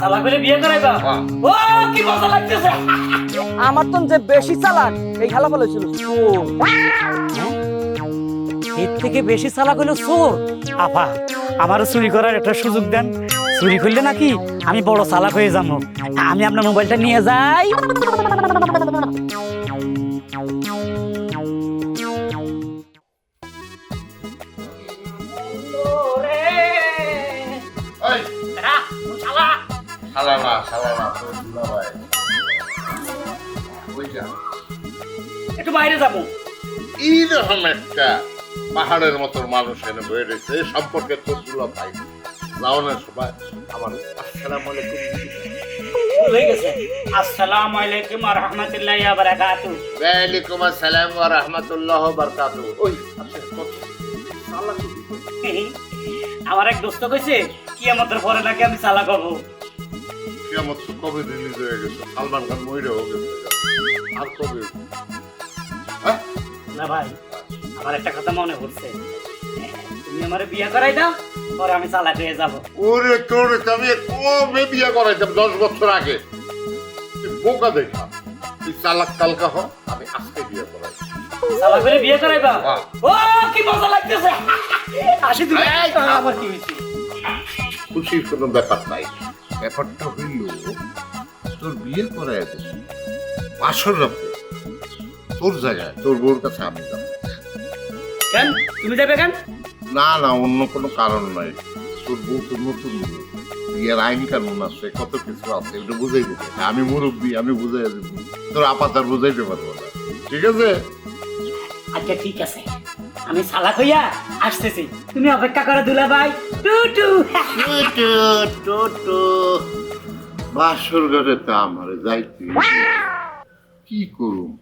সালা করে বিয়ে করাইবা ও কি মজা লাগতেছে। আমার তো যে বেশি চালাক এই খেলা ফেলেছিল এর থেকে বেশি চালাক হলো চোর। আপা আমারও চুরি করার একটা সুযোগ দেন। চুরি করলে নাকি আমি বড় চালাক হয়ে যাব। আমি আপনার মোবাইলটা নিয়ে যাই। যাব। এইরকম একটা পাহাড়ের মতো মানুষ এনে বয়ে রয়েছে এই সম্পর্কে তোর দুলাভাই যাও না সবাই। আমার আসসালামু আলাইকুম। ভুলে গেছে। আসসালামু আলাইকুম ওয়া রাহমাতুল্লাহি বারাকাতু। ওয়ালাইকুম আসসালাম ওয়া রাহমাতুল্লাহ ওয়া ওই আচ্ছা আমার এক দোস্ত কইছে কিয়ামতের পরে নাকি আমি চালাক হব কিয়ামত কবে রিলিজ হয়ে গেছে? সালমান খান মইরেও গেছে। আর কবে? হ্যাঁ না ভাই আমার একটা কথা মনে পড়ছে। তুমি আমার বিয়ে করাই দাও পরে আমি চালাক হয়ে যাব। ওরে তোর আমি কবে বিয়ে করাইতাম দশ বছর আগে? তুই বোকা দেখা। তুই চালাক কালকা হ আমি আজকে বিয়ে করাই। চালাক করে বিয়ে করাইবা ও কি মজা লাগতেছে। আসি তুমি আমার কি হয়েছে? খুশির কোনো ব্যাপার নাই। ব্যাপারটা হইল তোর বিয়ে করাই পাঁচশো রাখতে তোর জায়গায় তোর বউর কাছে আমি যাব। কেন? তুমি যাবে কেন? না না অন্য কোনো কারণ নাই। তোর বউ তোর নতুন বউ। বিয়ের আইন কানুন আছে কত কিছু আছে বুঝাই আমি মুরব্বী আমি বুঝাই দেবো। তোর আপাতার বুঝাইতে পারব না। ঠিক আছে? আচ্ছা ঠিক আছে। আমি চালাক হইয়া আসতেছি। তুমি অপেক্ষা করো দুলা ভাই টু টু। বাসর ঘরে তা আমার যাইতে কি করুম?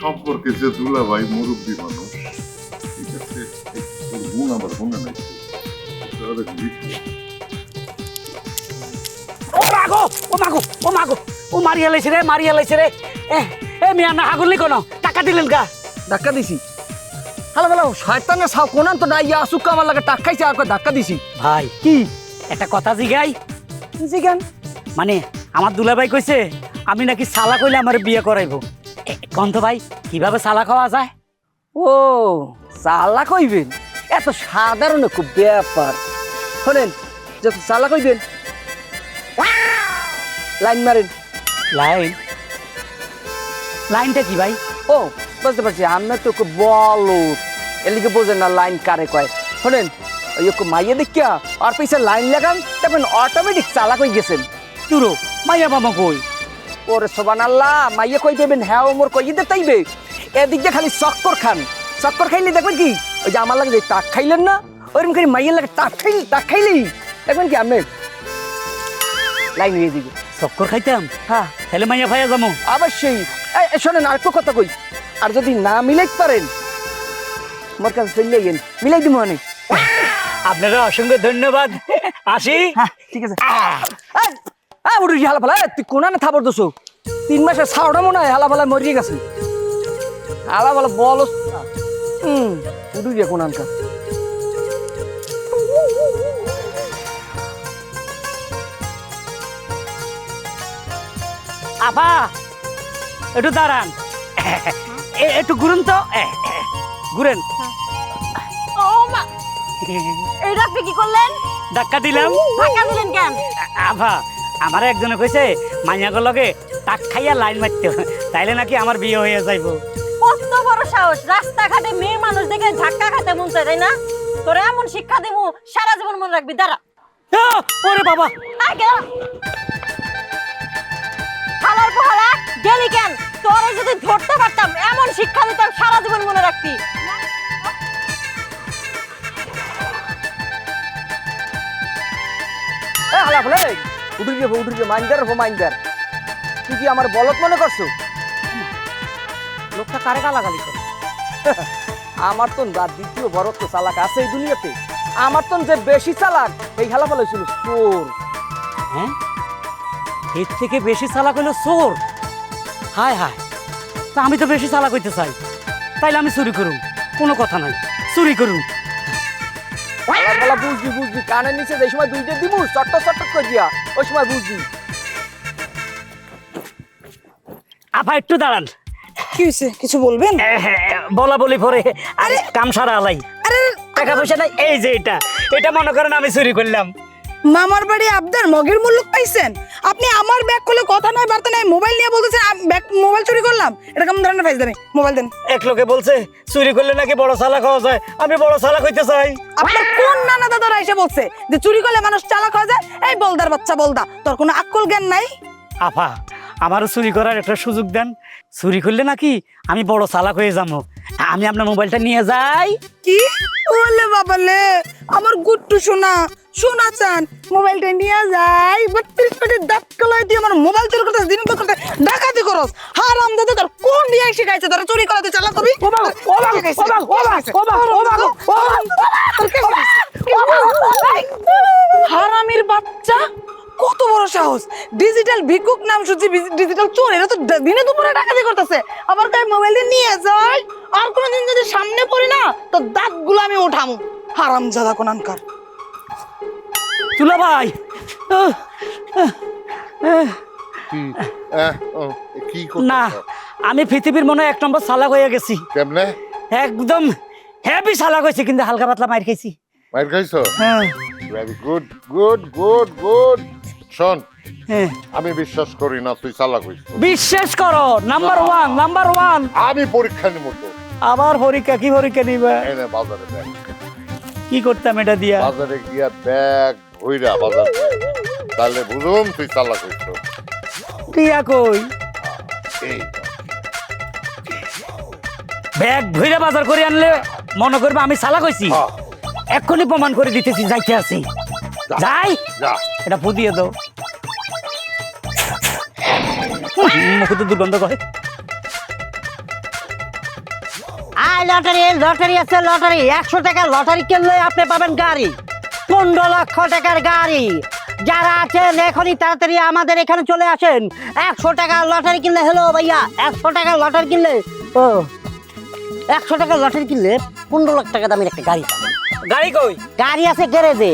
সম্পর্কে যে দুলা ভাই মুরব্বী মানুষ ঠিক আছে তোর গুণ আমার মনে নাই। তাহলে বুঝতে ও মাগো ও মাগো ও মাগো ও মারিয়া লাইছে রে মারিয়া লাইছে রে। এ এ মিয়া না হাগুলি কোন? টাকা দিলেন গা ধাক্কা দিছি। হ্যালো হ্যালো শয়তানের সাউ কোনান তো নাই আসুক আমার লাগে টাকাইছে আর ধাক্কা দিছি। ভাই কি? একটা কথা জিগাই। জিগান। মানে আমার দুলাভাই কইছে আমি নাকি সালা কইলে আমার বিয়ে করাইবো। কন্ত ভাই কীভাবে সালা খাওয়া যায়? ও চালা কইবেন এত সাধারণ খুব ব্যাপার। শোনেন যত চালা কইবেন লাইন মারেন। লাইন? লাইনটা কি ভাই? ও বুঝতে পারছি আমরা তো খুব বলত এলিকে বোঝেন না লাইন কারে কয়। শোনেন ওই মাইয়ে দেখিয়া আর পিছে লাইন লাগান তখন অটোমেটিক চালা কই গেছেন। তুরো মাইয়া বাবা কই? ওরে সোবান আল্লাহ মাইয়ে কই দেবেন? হ্যাঁ ওমর কই? দিতে তাইবে? এদিক দিয়ে খালি চক্কর খান। চক্কর খাইলে দেখবেন কি ওই যে আমার লাগে টাক খাইলেন না ওইরকম খালি মাইয়ের লাগে টাক খাইলি টাক খাইলি দেখবেন কি আমি লাইন হয়ে দিবে চক্কর খাইতাম? হ্যাঁ। তাহলে মাইয়া ভাইয়া যাব অবশ্যই। শোনেন আর কথা কই। আর যদি না মিলাইতে পারেন মোর কাছে চলে গেন মিলাই দিব অনেক আপনারা অসংখ্য ধন্যবাদ। আসি। হ্যাঁ ঠিক আছে। হ্যাঁ হালা ফালা তুই কোনা না দোছো? তিন মাসের ছাওটা মনে হয় হালা ফালা মরিয়ে গেছে। হালা ফালা বল হুম উঠে গিয়ে কোনানকা আপা একটু দাঁড়ান। এ- একটু ঘুরুন তো। ঘুরেন। ও মা এটা আপনি কি করলেন? ধাক্কা দিলাম। ধাক্কা দিলেন কেন? আভা আমার একজনে কইছে মাইয়াগর লগে টাক খাইয়া লাইন মারতে তাইলে নাকি আমার বিয়ে হয়ে যাইব। কত বড় সাহস! রাস্তাঘাটে মেয়ে মানুষ দেখে ধাক্কা খাতে মন চায় তাই না? তোর এমন শিক্ষা দেবো সারা জীবন মনে রাখবি দাঁড়া। ওরে বাবা! আগে হালার পোহালা গেলি কেন? তোরে যদি ধরতে পারতাম এমন শিক্ষা দিতাম সারা জীবন মনে রাখবি। এ হালা ফালা উঠে গিয়ে উঠে মাইন্দার হো মাইন্দার। তুই কি আমার বলত মনে করছ? লোকটা কারে গালাগালি করে? আমার তো রাত দ্বিতীয় বড় তো চালাক আছে এই দুনিয়াতে। আমার তো যে বেশি চালাক এই খেলা ফেলা ছিল চোর। হ্যাঁ? এর থেকে বেশি চালাক হইল চোর? হায় হায়। তা আমি তো বেশি চালাক হইতে চাই। তাইলে আমি চুরি করুম। কোনো কথা নাই। চুরি করুম। আল্লাহ বলা বুঝবি বুঝবি। কানের নিচে যে সময় দুইটা দিমু চট্ট চট্ট করে দিয়া ওই সময় বুঝবি। আপা একটু দাঁড়ান। কি হয়েছে কিছু বলবেন? হ্যাঁ, বলা বলি পরে আরে কাম সারা আলাই। আরে টাকা পয়সা নাই এই যে এটা। এটা মনে করেন আমি চুরি করলাম। মামার বাড়ি আবদার মগের মূল্য পাইছেন? আপনি আমার ব্যাগ খুলে কথা নয় বার্তা নাই মোবাইল নিয়ে বলতেছেন আমি ব্যাগ মোবাইল চুরি করলাম। এটা কেমন ধরনের ফাইজ দেবে মোবাইল দেন। এক লোকে বলছে চুরি করলে নাকি বড় চালাক হওয়া যায়। আমি বড় চালাক হইতে চাই। আপনার কোন নানা দাদারা এসে বলছে যে চুরি করলে মানুষ চালাক হয়ে যায়? এই বলদার বাচ্চা বলদা তোর কোনো আক্কল জ্ঞান নাই? আফা আমারও চুরি করার একটা সুযোগ দেন। চুরি করলে নাকি আমি বড় চালাক হয়ে যাব। আমি আপনার মোবাইলটা নিয়ে যাই কি ওলে বাবালে আমার গুট্টু শোনা শোনা চান মোবাইলটা নিয়ে যাই বত্রিশ পেটে দাঁত কলাই দিয়ে আমার মোবাইল চুরি করতে দিন তো করতে ডাকাতি করস হারাম দাদা তোর কোন দিয়ে শিখাইছে তোর চুরি করাতে চালা কবি ও বাবা ও বাবা ও বাবা ও বাবা ও বাবা ও বাবা হারামির বাচ্চা কত বড় সাহস। ডিজিটাল ভিক্ষুক নাম শুনছি ডিজিটাল চোর এরা তো দিনে দুপুরে ডাকাতি করতেছে। আবার তাই মোবাইল দিয়ে নিয়ে যায়। আর কোনোদিন যদি সামনে পড়ি না তো দাঁতগুলো আমি ওঠামু হারাম জাদা কোনানকার। তুলা ভাই। কি না আমি পৃথিবীর মনে হয় এক নম্বর চালাক হয়ে গেছি। কেমনে? একদম হেভি চালাক হয়েছি কিন্তু হালকা পাতলা মার খাইছি। মাইর খাইছো? হ্যাঁ। Very good good good good শোন হ্যাঁ। আমি বিশ্বাস করি না তুই চালাক হইছ বিশ্বাস করো নাম্বার ওয়ান নাম্বার ওয়ান আমি পরীক্ষা নিব তো। আবার পরীক্ষা কি পরীক্ষা নিবা? এনে বাজারে ব্যাগ কি করতাম এটা দিয়া? বাজারে গিয়া ব্যাগ ভইরা বাজার। তাহলে বুঝুম তুই চালাক হইছ টিয়া কই? এই ব্যাগ ভইরা বাজার করে আনলে মনে করবে আমি চালাক হইছি। হ্যাঁ, এক্ষুনি প্রমাণ করে দিতেছি যাইতে আছি। যাই। যা। এটা ফুদিয়ে দাও। মুখে দুর্গন্ধ করে। আয় লটারি লটারি আছে, লটারি। একশো টাকার লটারি কিনলে আপনি পাবেন গাড়ি। পনেরো লক্ষ টাকার গাড়ি। যারা আছেন, এখনই তাড়াতাড়ি আমাদের এখানে চলে আসেন। একশো টাকার লটারি কিনলে হ্যালো ভাইয়া, একশো টাকার লটারি কিনলে, ও, একশো টাকার লটারি কিনলে পনেরো লাখ টাকা দামের একটা গাড়ি পাবেন। গাড়ি কই? গাড়ি আছে গ্যারেজে।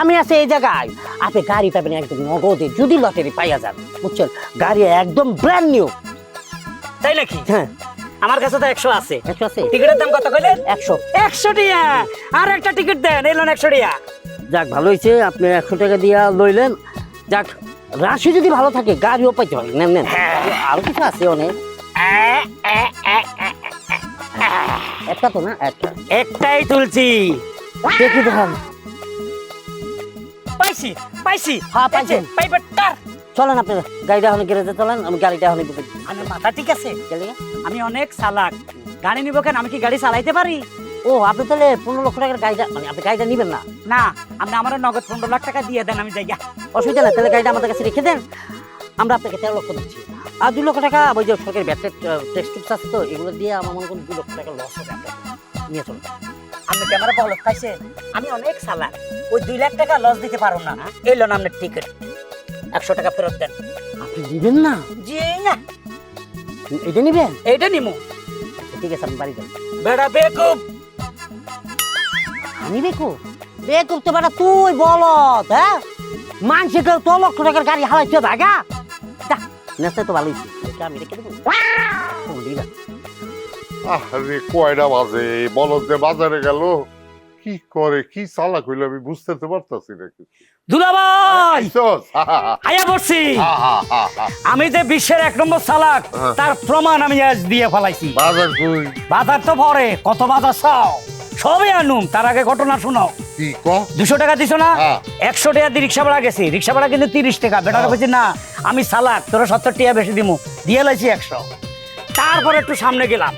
আমি আছে এই জায়গায়। আপনি গাড়ি পাবেন একদম নগদে যদি লটারি পাইয়া যান। বুঝছেন? গাড়ি একদম ব্র্যান্ড নিউ তাই নাকি? হ্যাঁ। আমার কাছে তো একশো আছে। একশো আছে? টিকিটের দাম কত কইলেন? একশো। একশো টিয়া। আর একটা টিকিট দেন এলেন একশো টিয়া। যাক ভালো হয়েছে আপনি একশো টাকা দিয়া লইলেন। যাক রাশি যদি ভালো থাকে গাড়িও পাইতে পারেন নেন নেন। আরও কিছু আছে অনেক। একটা তো না একটা। একটাই তুলছি। দেখি দেখান। পাইছি পাইছি। হ্যাঁ, পাইছেন। পাইবার তার। চলেন আপনি গাড়িটা এখন গ্যারেজে চলেন আমি গাড়িটা এখন আমার মাথা ঠিক আছে। আমি অনেক চালাক। গাড়ি নিব কেন? আমি কি গাড়ি চালাইতে পারি? ও আপনি তাহলে পনেরো লক্ষ টাকার গাড়িটা মানে আপনি গাড়িটা নিবেন না? না আপনি আমার নগদ পনেরো লাখ টাকা দিয়ে দেন আমি যাই। অসুবিধা নেই তাহলে গাড়িটা আমাদের কাছে রেখে দেন। আমরা আপনাকে তেরো লক্ষ দিচ্ছি। আর দুই লক্ষ টাকা ওই যে সরকারি ব্যাটের টেক্সট আছে তো এগুলো দিয়ে আমার মনে করুন দুই লক্ষ টাকা লস হবে আপনাকে। নিয়ে চলুন। আপনি ক্যামেরা বহল পাইছেন? আমি অনেক সালা ওই দুই লাখ টাকা লস দিতে পারো না। এই লোন আপনার টিকিট একশো টাকা ফেরত দেন। আপনি দিবেন না? জি না। এটা নিবেন? এইটা নিমু। ঠিক আছে আপনি বাড়ি যান। বেড়া বেকুব! আমি বেকুব? বেকুব তো বেটা তুই বলত হ্যাঁ? মানসিক তো লক্ষ টাকার গাড়ি হারাইছে ভাগা? নেস্তে তো ভালোই। আমি রেখে দেবো। আরে কয়টা বাজে? বলদ যে বাজারে গেল কি করে কি চালাক হইল আমি বুঝতে তো পারতাছি না কিছু। দুলাভাই। আয়া পড়ছি। আমি যে বিশ্বের এক নম্বর চালাক। তার প্রমাণ আমি আজ দিয়ে ফেলাইছি। বাজার কই? বাজার তো পরে কত বাজার চাও? সবই আনুম তার আগে ঘটনা শোনাও কি ক? দুশো টাকা দিছো না? হ্যাঁ। একশো টাকা দিয়ে রিক্সা ভাড়া গেছি। রিক্সা ভাড়া কিন্তু তিরিশ টাকা। বেটার হ্যাঁ। বলছি না আমি চালাক তোরা সত্তর টাকা বেশি দিমু। দিয়ে লাইছি একশো। তারপর একটু সামনে গেলাম।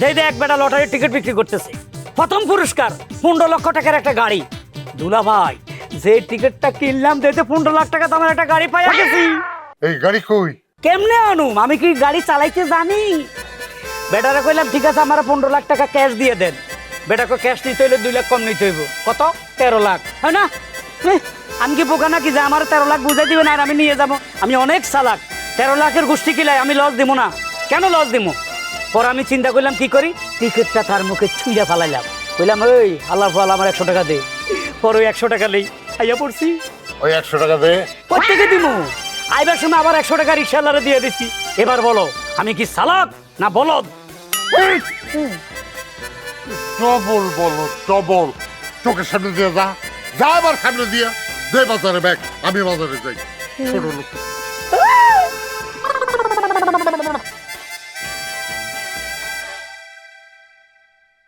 যেই দেখ বেটা লটারির টিকিট বিক্রি করতেছে। প্রথম পুরস্কার পনেরো লক্ষ টাকার একটা গাড়ি। দুলা ভাই যে টিকিটটা কিনলাম দিতে পনেরো লাখ টাকা দামের একটা গাড়ি পাইয়া গেছি। এই গাড়ি কই? কেমনে আনুম? আমি কি গাড়ি চালাইতে জানি? বেটারে কইলাম ঠিক আছে আমার পনেরো লাখ টাকা ক্যাশ দিয়ে দেন। বেটাকে ক্যাশ নিতে হইলে দুই লাখ কম নিতে হইব। কত? তেরো লাখ। হয় না? আমি কি বোকা নাকি যে আমার তেরো লাখ বুঝাই দিবেন আর আমি নিয়ে যাব। আমি অনেক চালাক। তেরো লাখের গোষ্ঠী কিলাই আমি লস দিব না। কেন লস দিব পর আমি চিন্তা করলাম কি করি? টিকিটটা তার মুখে ছুঁড়ে ফেলাইলাম। কইলাম ওই আল্লাহ ফাল আমার একশো টাকা দে। পর ওই একশো টাকা নেই আইয়া পড়ছি। ওই একশো টাকা দে। প্রত্যেকে দিমু। আইবার সময় আবার একশো টাকা রিক্সাওয়ালারে দিয়ে দিচ্ছি এবার বলো আমি কি সালাদ না বলদ? ডবল বলো ডবল চোখের সামনে দিয়ে যা। যা আবার সামনে দিয়ে। দে বাজারে ব্যাগ আমি বাজারে যাই। ছোট লোক